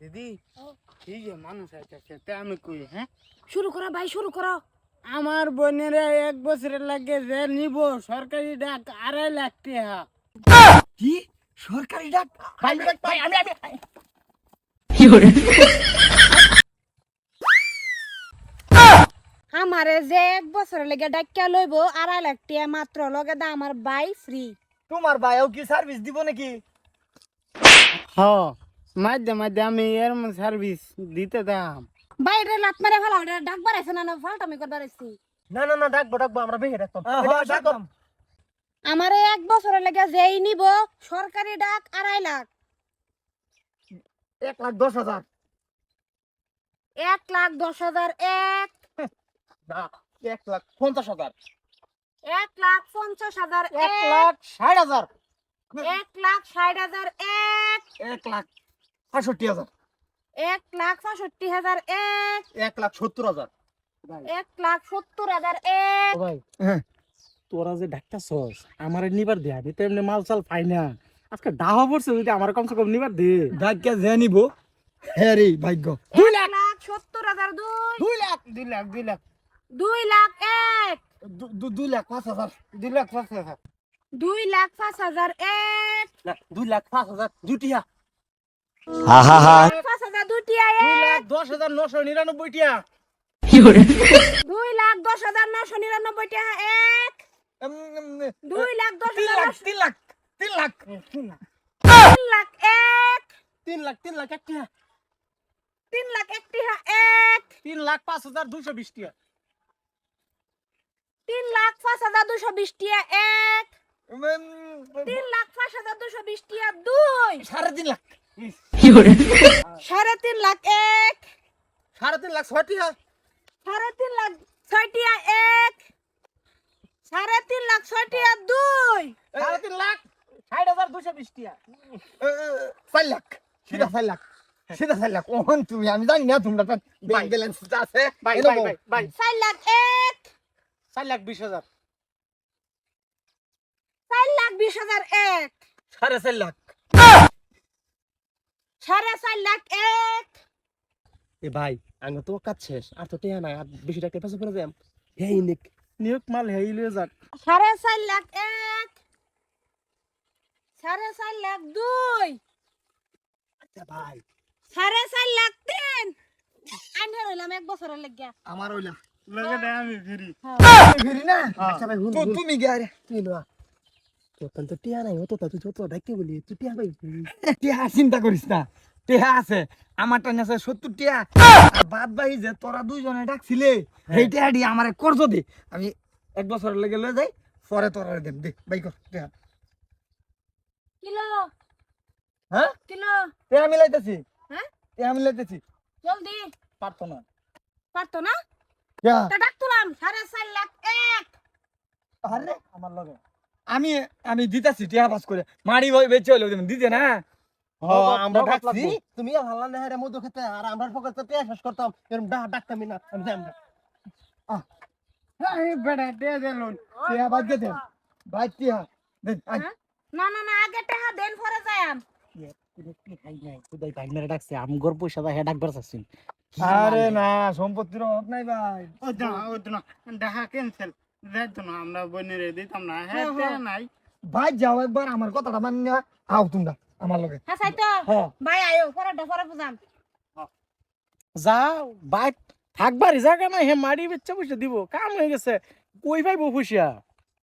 দিদি এই যে মানুষ আছে তে আমি কই হ্যাঁ? শুরু করো ভাই শুরু করো। আমার বোনের এক বছরের লাগে যে নিব সরকারি ডাক আড়াই লাখ টাকা। কি? সরকারি ডাক? ভাই ভাই আমি আমি আমারে যে এক বছরের লেগে ডাক্কা লইব আড়াই লাখ টিয়া মাত্র লগে দা আমার বাই ফ্রি তোমার ভাইও কি সার্ভিস দিব নাকি? হ মাঝে মাঝে আমি এর সার্ভিস দিতে দাম। বাইরে লাত মেরে ফেলা ওটা ডাক বাড়াইছে না না ফালটামি করবার আইছি না না না ডাকবো ডাকবো আমরা বেহে ডাকতাম ডাকতাম আমারে এক বছরের লেগে যেই নিব সরকারি ডাক আড়াই লাখ। এক লাখ দশ হাজার। এক লাখ দশ হাজার এক। না এক লাখ পঞ্চাশ হাজার। এক লাখ পঞ্চাশ হাজার এক। লাখ ষাট হাজার। এক লাখ ষাট হাজার এক। এক লাখ পঁয়ষট্টি হাজার। এক লাখ পঁয়ষট্টি হাজার এক। এক লাখ সত্তর হাজার। এক লাখ সত্তর হাজার এক। ভাই হ্যাঁ। তোরা যে ডাক্তার সস আমার নিবার দে আমি তো এমনি মাল চাল পাই না। আজকে ডাহা পড়ছে যদি আমার কমসে কম নিবার দে। ডাক্কা যে নিব হ্যাঁ রে ভাগ্য। দুই লাখ সত্তর হাজার দুই। দুই লাখ দুই লাখ দুই লাখ। দুই লাখ এক। দুই লাখ পাঁচ হাজার দুই লাখ পাঁচ হাজার। দুই লাখ পাঁচ হাজার এক। না, দুই লাখ পাঁচ হাজার দুটিয়া পাঁচ হাজার দুটিয়া এক। লাখ দশ হাজার নশো নিরানব্বই দুই লাখ দশ হাজার নশো নিরানব্বই এক। উম, উম, দুই লাখ দশ তিন লাখ তিন লাখ তিন লাখ। তিন লাখ। এক। তিন লাখ তিন লাখ এক তিন লাখ এক এক। তিন লাখ পাঁচ হাজার দুইশো বিশ তিন লাখ পাঁচ হাজার দুশো বিশ এক। উম, তিন লাখ পাঁচ হাজার দুশো বিশ দুই। সাড়ে তিন লাখ। সাড়ে তিন লাখ এক। সাড়ে তিন লাখ ছয় টিয়া সাড়ে তিন লাখ ছয় এক। সাড়ে তিন লাখ ছয় দুই। সাড়ে তিন লাখ ষাট হাজার বিশ টিয়া চার লাখ সিধা চার লাখ সিধা চার লাখ। ওহন তুমি আমি জানি না তোমরা ব্যাংক ব্যালেন্স আছে। চার লাখ এক। চার লাখ বিশ হাজার। চার লাখ বিশ হাজার এক। সাড়ে চার লাখ। সাড়ে চার লাখ এক। এ ভাই আমি তো কাজ শেষ আর তো টেয়া নাই আর বেশি টাকা পেছনে পড়ে যাম। হেই নিক নিয়োগ মাল হেই লিয়ে যাক। সাড়ে চার লাখ এক। সাড়ে চার লাখ দুই। আচ্ছা ভাই। সাড়ে চার লাখ তিন। আইনে রইলাম এক বছরের লেগিয়া। আমার ওইলা লগে দে আমি ফিরি। ফিরি না? আচ্ছা ভাই হুন তুমি গে আরে। তুই না তো তো টিয়া নাই তুই ডাকতে বলি তুই টিয়া ভাই টিয়া চিন্তা করিস না। টিয়া আছে আমার টান আছে সত্তর টিয়া। বাদ বাই যে তোরা দুইজনে ডাকছিলে সেই টিয়া দিয়ে আমার কর্জ দে। আমি এক বছরের লেগে লয়ে যাই পরে তোরা দেন দে বাই কর টিয়া। কিলো? হ্যাঁ? কিলো? টিয়া মিলাইতেছি। হ্যাঁ? টিয়া মিলাইতেছি। জলদি। পারতো না। পারতো না? তা ডাকতুলাম সাড়ে চার লাখ এক। আরে আমার লগে। আমি আমি দিতাছি টিয়া পাস করে। মারি বেচে হইল দিতে না? আমরা ডাকছি। তুমি ভালো না হ্যাঁ মধু খেতে আর আমরা পকেটে টিয়া শেষ করতাম। এরকম ডাকতামই না আমি যাই এই বেড়া দে দিলুন টিয়া বাদ দে ভাই টিয়া দেন হ্যাঁ? না না না আগে টাকা দেন পরে যায়াম খুদাই ভাই মেরে ডাকছে। আমি গর পয়সা দা হে ডাকবার চাচ্ছি আরে না সম্পত্তির অভাব নাই ভাই। ও ও না দেখা ক্যান্সেল যাইতো না আমরা বোনের দিতাম না। হ্যাঁ হ্যাঁ, তে। নাই। ভাই যাও একবার আমার কথাটা মানি না আও তোমরা। আমার লগে। হ্যাঁ সাই তো। হ্যাঁ ভাই আয়ো পরে ডফরে বুঝাম যা বাইক থাকবার জায়গা নাই হে মাড়ি বেচ্চা পয়সা দিব। কাম হয়ে গেছে। কই ভাই বউ পয়সা?